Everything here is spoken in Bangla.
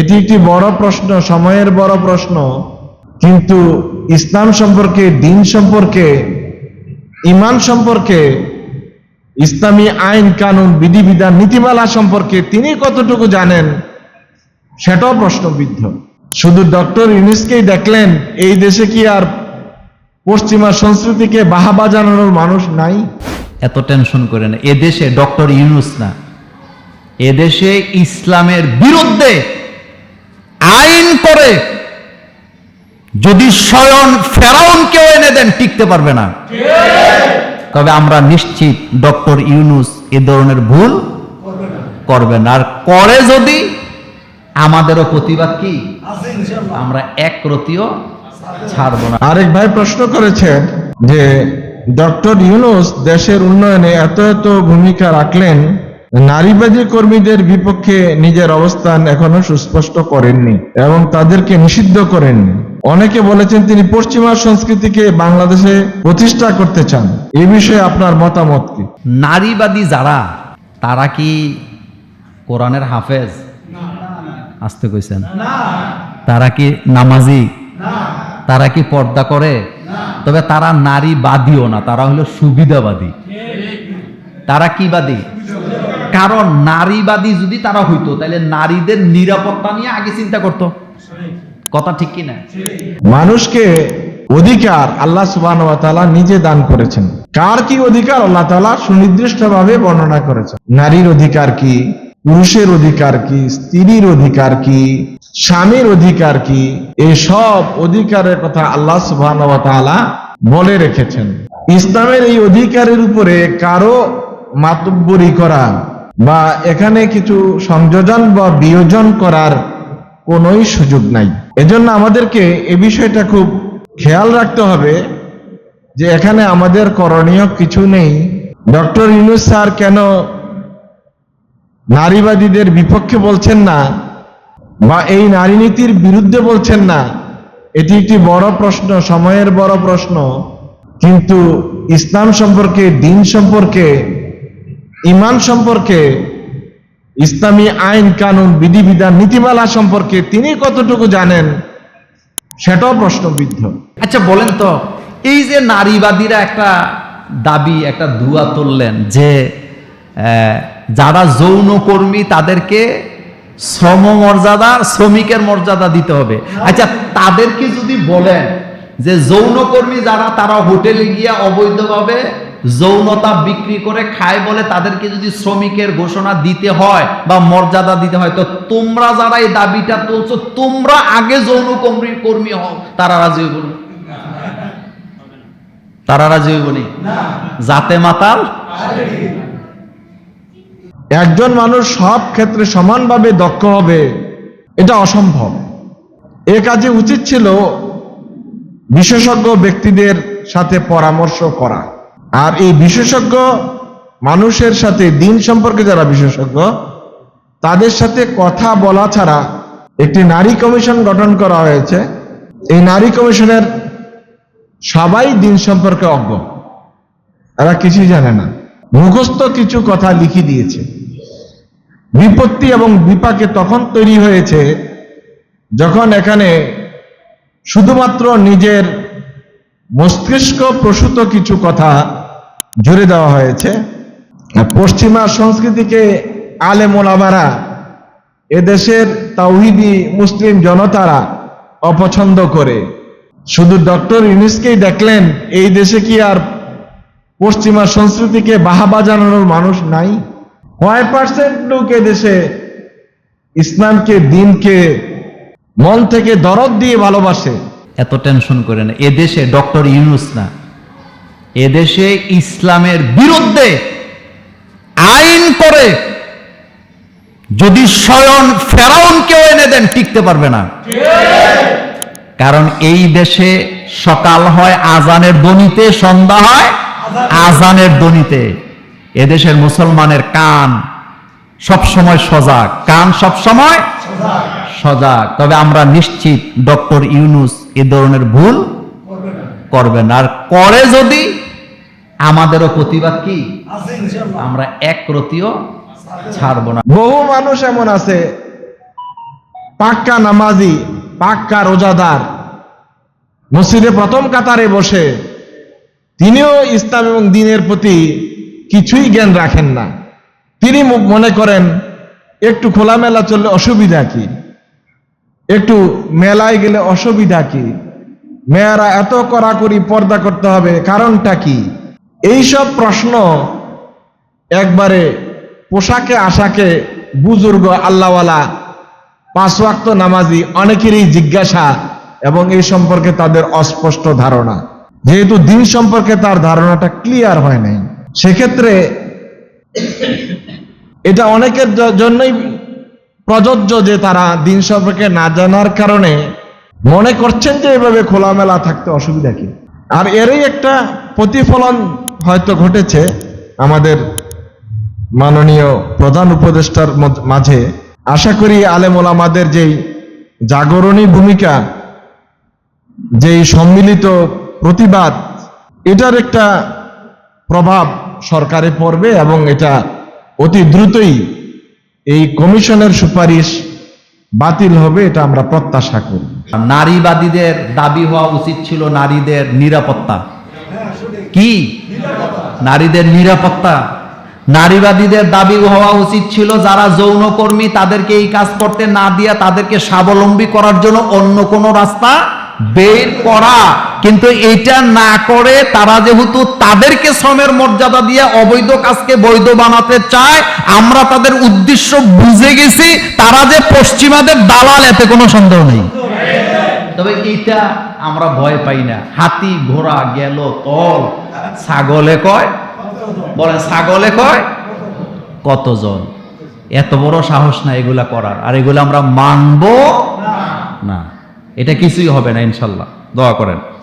এটি একটি বড় প্রশ্ন, সময়ের বড় প্রশ্ন। কিন্তু ইসলাম সম্পর্কে, দিন সম্পর্কে ইমান সম্পর্কে, ইসলামী আইন, কানুন, বিধিবিধান, নীতিমালা সম্পর্কে তিনি কতটুকু জানেন, সেটাও প্রশ্নবিদ্ধ। শুধু ডক্টর ইউনিসকেই দেখলেন, এই দেশে কি আর পশ্চিমা সংস্কৃতিকে বাহাবা জানানোর মানুষ নাই? এত টেনশন করে না এদেশে ডক্টর ইউনুস না। এদেশে ইসলামের বিরুদ্ধে আইন করে যদি স্বয়ং ফেরাউনকেও এনে দেন, টিকতে পারবে না। তবে আমরা নিশ্চিত ডক্টর ইউনুস এ ধরনের ভুল করবেন আর করে যদি, আমাদেরও প্রতিবাদ কি? আমরা এক রতিও ছাড়বো না। আরেক ভাই প্রশ্ন করেছেন যে, ডক্টর ইউনুস দেশের উন্নয়নে এত এত ভূমিকা রাখলেন নারীবাদী কর্মীদের বিপক্ষে নিজের অবস্থান এখনও সুস্পষ্ট করেননি এবং তাদেরকে নিষিদ্ধ করেননি। অনেকে বলেছেন তিনি পশ্চিমা সংস্কৃতিকে বাংলাদেশে প্রতিষ্ঠা করতে চান। এই বিষয়ে আপনার মতামত কি? নারীবাদী যারা, তারা কি কোরআনের হাফেজ? আসতে কইছেন। তারা কি নামাজি? তারা কি পর্দা করে? তবে তারা নারীবাদীও না, তারা হলো সুবিধাবাদী। তারা কি বাদী? কারণ নারীবাদী যদি তারা হইতো তাহলে নারীদের নিরাপত্তা নিয়ে আগে চিন্তা করতো। কথা ঠিক কি না মানুষকে অধিকার আল্লাহ সুবাহ নিজে দান করেছেন। কার কি অধিকার? আল্লাহ তালা সুনির্দিষ্টভাবে বর্ণনা করেছেন। নারীর অধিকার কি? পুরুষের অধিকার কি? স্ত্রীর অধিকার কি? স্বামীর অধিকার কি? এই সব অধিকারের কথা আল্লাহ সুবাহ বলে রেখেছেন। ইসলামের এই অধিকারের উপরে কারও মাতব্বরি করা বা এখানে কিছু সংযোজন বা বিয়োজন করার কোনোই সুযোগ নাই। এজন্য আমাদেরকে এ বিষয়টা খুব খেয়াল রাখতে হবে যে এখানে আমাদের করণীয় কিছু নেই। ডক্টর ইউনুস স্যার কেন নারীবাদীদের বিপক্ষে বলছেন না বা এই নারী নীতির বিরুদ্ধে বলছেন না, এটি একটি বড় প্রশ্ন, সময়ের বড় প্রশ্ন। কিন্তু ইসলাম সম্পর্কে, দিন সম্পর্কে ইমান সম্পর্কে, ইসলামী আইন, কানুন, বিধিবিধান, নীতিমালা সম্পর্কে তিনি কতটুকু জানেন, সেটাও প্রশ্নবিদ্ধ। আচ্ছা বলেন তো, এই যে নারীবাদীরা একটা দাবি, একটা দুয়া তুললেন যে যারা যৌনকর্মী তাদেরকে শ্রম মর্যাদা শ্রমিকের মর্যাদা দিতে হবে। আচ্ছা তাদেরকে যদি বলেন যে যৌনকর্মী যারা, তারা হোটেলে গিয়ে অবৈধভাবে যৌনতা বিক্রি করে খায় বলে তাদেরকে যদি শ্রমিকের ঘোষণা দিতে হয় বা মর্যাদা দিতে হয়, তো তোমরা যারা এই দাবিটা তুলছো, তোমরা আগে যৌনকর্মী, কর্মী হও। তারা রাজি হইব তারা রাজি হইব জাতে মাতাল? একজন মানুষ সব ক্ষেত্রে সমানভাবে দক্ষ হবে, এটা অসম্ভব। এ কাজে উচিত ছিল বিশেষজ্ঞ ব্যক্তিদের সাথে পরামর্শ করা। আর এই বিশেষজ্ঞ মানুষের সাথে, দিন সম্পর্কে যারা বিশেষজ্ঞ, তাদের সাথে কথা বলা ছাড়া একটি নারী কমিশন গঠন করা হয়েছে। এই নারী কমিশনের সবাই দিন সম্পর্কে অজ্ঞ। এরা কিছুই জানে না। মুখস্থ কিছু কথা লিখে দিয়েছে। বিপত্তি এবং বিপাকে তখন তৈরি হয়েছে যখন এখানে শুধুমাত্র নিজের মস্তিষ্ক প্রসূত কিছু কথা জুড়ে দেওয়া হয়েছে। পশ্চিমা সংস্কৃতিকে আলে মোলাবারা এদেশের তাওহিদি মুসলিম জনতারা অপছন্দ করে। শুধু ডক্টর ইউনিসকেই দেখলেন, এই দেশে কি আর পশ্চিমা সংস্কৃতিকে বাহাবা জানানোর মানুষ নাই? কয় পার্সেন্ট লোক এদেশে ইসলামকে, দিনকে মন থেকে দরদ দিয়ে ভালোবাসে। এত টেনশন করে না। এদেশে ডক্টর ইউনুস না। এদেশে ইসলামের বিরুদ্ধে আইন করে যদি স্বয়ং ফেরাউনকেও এনে দেন, টিকতে পারবে না। কারণ এই দেশে সকাল হয়, আজানের দনিতে, সন্ধ্যা হয়, আজানের দনিতে। এদেশের মুসলমানের কান সবসময় সজাগ। কান সবসময় সজাগ। তবে আমরা নিশ্চিত ডক্টর ইউনুস এ ধরনের ভুল করবেন আর করে যদি আমাদেরও প্রতিবাদ কি? আমরা এক রতিও ছাড়বো না। বহু মানুষ এমন আছে পাক্কা নামাজি পাক্কা রোজাদার। মসজিদে প্রথম কাতারে বসে তিনিও ইসলাম এবং দিনের প্রতি কিছুই জ্ঞান রাখেন না। তিনি মনে করেন একটু খোলামেলা চললে অসুবিধা কি? একটু মেলায় গেলে অসুবিধা কি? মেয়েরা এত কড়াকড়ি পর্দা করতে হবে, কারণটা কি? এইসব প্রশ্ন একবারে পোশাকে, আশাকে বুজুর্গ, আল্লাহওয়ালা পাঁচ ওয়াক্ত নামাজি অনেকেরই জিজ্ঞাসা এবং এই সম্পর্কে তাদের অস্পষ্ট ধারণা। যেহেতু দিন সম্পর্কে তার ধারণাটা ক্লিয়ার হয় নাই। সেক্ষেত্রে এটা অনেকের জন্যই প্রযোজ্য যে তারা দিন সম্পর্কে না জানার কারণে মনে করছেন যে এভাবে খোলামেলা থাকতে অসুবিধা কি? আর এরই একটা প্রতিফলন হয়তো ঘটেছে আমাদের মাননীয় প্রধান উপদেষ্টার মাঝে। আশা করি আলেম ওলামাদের যেই জাগরণী ভূমিকা, যেই সম্মিলিত প্রতিবাদ, এটার একটা প্রভাব সরকারে পড়বে এবং এটা অতি দ্রুতই এই কমিশনের সুপারিশ বাতিল হবে, এটা আমরা প্রত্যাশা করি। নারীবাদীদের দাবি হওয়া উচিত ছিল নারীদের নিরাপত্তা। কি? নারীদের নিরাপত্তা। নারীবাদীদের দাবি হওয়া উচিত ছিল যারা যৌনকর্মী তাদেরকে এই কাজ করতে না দিয়ে তাদেরকে স্বাবলম্বী করার জন্য অন্য কোনো রাস্তা বের করা। কিন্তু এটা না করে তারা যেহেতু তাদেরকে শ্রমের মর্যাদা দিয়ে অবৈধ কাজকে বৈধ বানাতে চায়, আমরা তাদের উদ্দেশ্য বুঝে গেছি, তারা যে পশ্চিমাদের দালাল, এতে কোনো সন্দেহ নেই। তবে এইটা আমরা ভয় পাই না। হাতি, ঘোড়া, গেল, তল, ছাগলে কয়? বলে, ছাগলে কয়? কতজন? এত বড় সাহস না এগুলা করার। আর এগুলো আমরা মানবো না। এটা কিছুই হবে না ইনশাল্লাহ। দোয়া করেন।